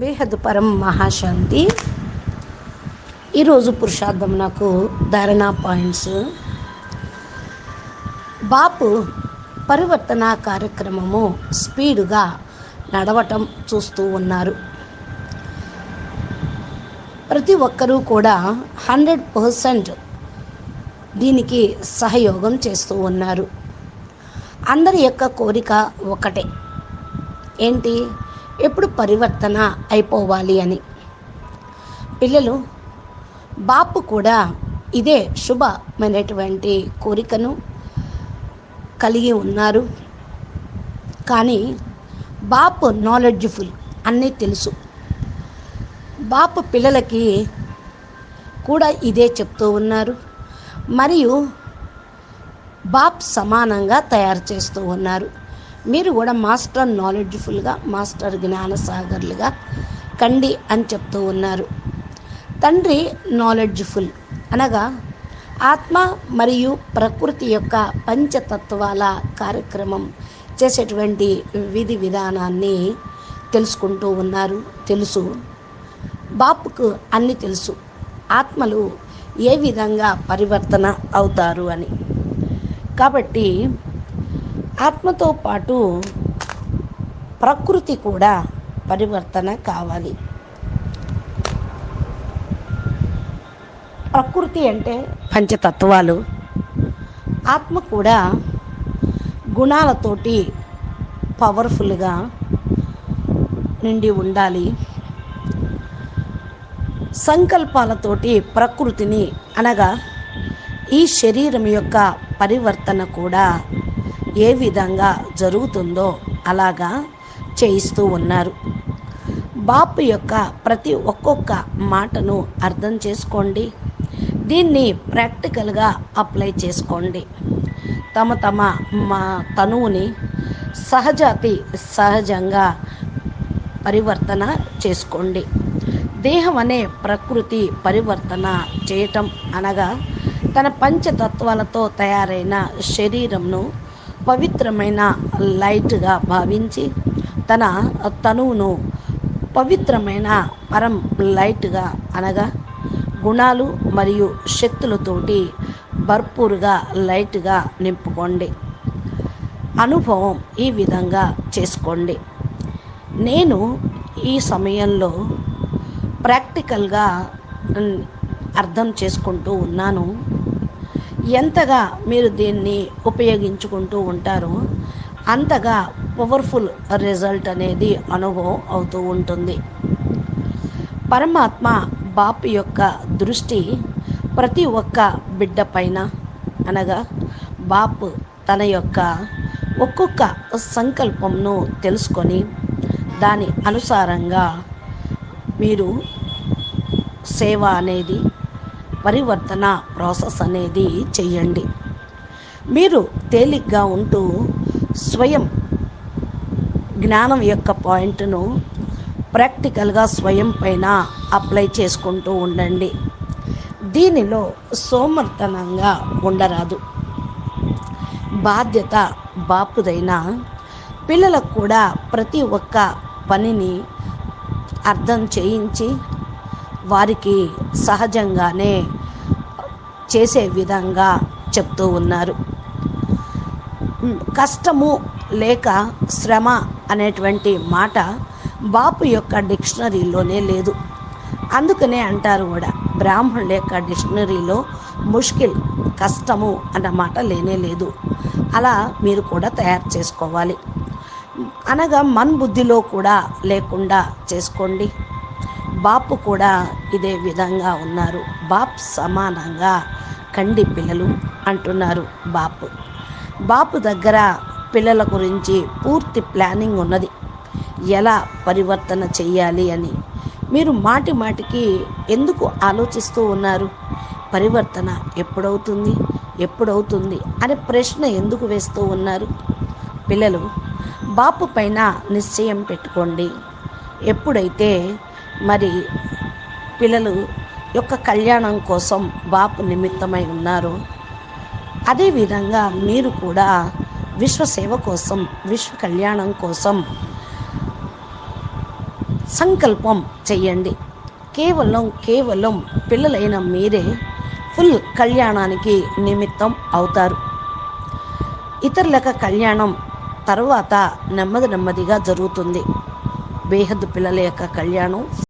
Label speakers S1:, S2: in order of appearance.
S1: బేహద్ పరం మహాశాంతి. ఈరోజు పురుషార్థం నాకు ధారణా పాయింట్స్. బాపు పరివర్తన కార్యక్రమము స్పీడుగా నడవటం చూస్తూ ఉన్నారు. ప్రతి ఒక్కరూ కూడా హండ్రెడ్ పర్సెంట్ దీనికి సహయోగం చేస్తూ ఉన్నారు. అందరి యొక్క కోరిక ఒకటే. ఏంటి? ఎప్పుడు పరివర్తన అయిపోవాలి అని. పిల్లలు బాపు కూడా ఇదే శుభమైనటువంటి కోరికను కలిగి ఉన్నారు. కానీ బాపు నాలెడ్జ్ఫుల్ అన్నీ తెలుసు. బాపు పిల్లలకి కూడా ఇదే చెప్తూ ఉన్నారు. మరియు బాప్ సమానంగా తయారు చేస్తూ ఉన్నారు. మీరు కూడా మాస్టర్ నాలెడ్జ్ఫుల్గా మాస్టర్ జ్ఞానసాగర్లుగా కండి అని చెప్తూ ఉన్నారు. తండ్రి నాలెడ్జ్ఫుల్ అనగా ఆత్మ మరియు ప్రకృతి యొక్క పంచతత్వాల కార్యక్రమం చేసేటువంటి విధి విధానాన్ని తెలుసుకుంటూ ఉన్నారు. తెలుసు. బాపుకు అన్ని తెలుసు. ఆత్మలు ఏ విధంగా పరివర్తన అవుతారు అని. కాబట్టి ఆత్మతో పాటు ప్రకృతి కూడా పరివర్తన కావాలి. ప్రకృతి అంటే పంచతత్వాలు. ఆత్మ కూడా గుణాలతోటి పవర్ఫుల్గా నిండి ఉండాలి. సంకల్పాలతోటి ప్రకృతిని అనగా ఈ శరీరం యొక్క పరివర్తన కూడా ఏ విధంగా జరుగుతుందో అలాగా చేయిస్తూ ఉన్నారు. బాపు యొక్క ప్రతి ఒక్కొక్క మాటను అర్థం చేసుకోండి. దీన్ని ప్రాక్టికల్గా అప్లై చేసుకోండి. తమ తమ మా తనువుని సహజాతి సహజంగా పరివర్తన చేసుకోండి. దేహం అనే ప్రకృతి పరివర్తన చేయటం అనగా తన పంచతత్వాలతో తయారైన శరీరంను పవిత్రమైన లైట్గా భావించి తన తనువును పవిత్రమైన పరం లైట్గా అనగా గుణాలు మరియు శక్తులతోటి భర్పూరుగా లైట్గా నింపుకోండి. అనుభవం ఈ విధంగా చేసుకోండి. నేను ఈ సమయంలో ప్రాక్టికల్గా అర్థం చేసుకుంటూ ఉన్నాను. ఎంతగా మీరు దీన్ని ఉపయోగించుకుంటూ ఉంటారో అంతగా పవర్ఫుల్ రిజల్ట్ అనేది అనుభవం అవుతూ ఉంటుంది. పరమాత్మ బాపు యొక్క దృష్టి ప్రతి ఒక్క బిడ్డ పైన అనగా బాపు తన యొక్క ఒక్కొక్క సంకల్పంను తెలుసుకొని దాని అనుసారంగా మీరు సేవ అనేది పరివర్తన ప్రాసెస్ అనేది చేయండి. మీరు తేలిగ్గా ఉంటూ స్వయం జ్ఞానం యొక్క పాయింట్ను ప్రాక్టికల్గా స్వయం పైన అప్లై చేసుకుంటూ ఉండండి. దీనిలో సోమర్తనంగా ఉండరాదు. బాధ్యత బాపుదైన పిల్లలకు కూడా ప్రతి ఒక్క పనిని అర్థం చేయించి వారికి సహజంగానే చేసే విధంగా చెప్తూ ఉన్నారు. కష్టము లేక శ్రమ అనేటువంటి మాట బాపు యొక్క డిక్షనరీలోనే లేదు. అందుకనే అంటారు కూడా బ్రాహ్మణుల యొక్క డిక్షనరీలో ముష్కిల్ కష్టము అన్న మాట లేనే లేదు. అలా మీరు కూడా తయారు చేసుకోవాలి. అనగా మన్ బుద్ధిలో కూడా లేకుండా చేసుకోండి. బాపు కూడా ఇదే విధంగా ఉన్నారు. బాప్ సమానంగా కండి పిల్లలు అంటున్నారు బాపు. బాపు దగ్గర పిల్లల గురించి పూర్తి ప్లానింగ్ ఉన్నది. ఎలా పరివర్తన చెయ్యాలి అని. మీరు మాటి మాటికి ఎందుకు ఆలోచిస్తూ ఉన్నారు? పరివర్తన ఎప్పుడవుతుంది? ఎప్పుడవుతుంది? అనే ప్రశ్న ఎందుకు వేస్తూ ఉన్నారు? పిల్లలు బాపు పైన నిశ్చయం పెట్టుకోండి. ఎప్పుడైతే మరి పిల్లలు యొక్క కళ్యాణం కోసం బాపు నిమిత్తమై ఉన్నారు. అదేవిధంగా మీరు కూడా విశ్వసేవ కోసం విశ్వ కళ్యాణం కోసం సంకల్పం చెయ్యండి. కేవలం కేవలం పిల్లలైన మీరే ఫుల్ కళ్యాణానికి నిమిత్తం అవుతారు. ఇతరులకు కళ్యాణం తర్వాత నెమ్మది నెమ్మదిగా జరుగుతుంది. బేహద్దు పిల్లల యొక్క కళ్యాణం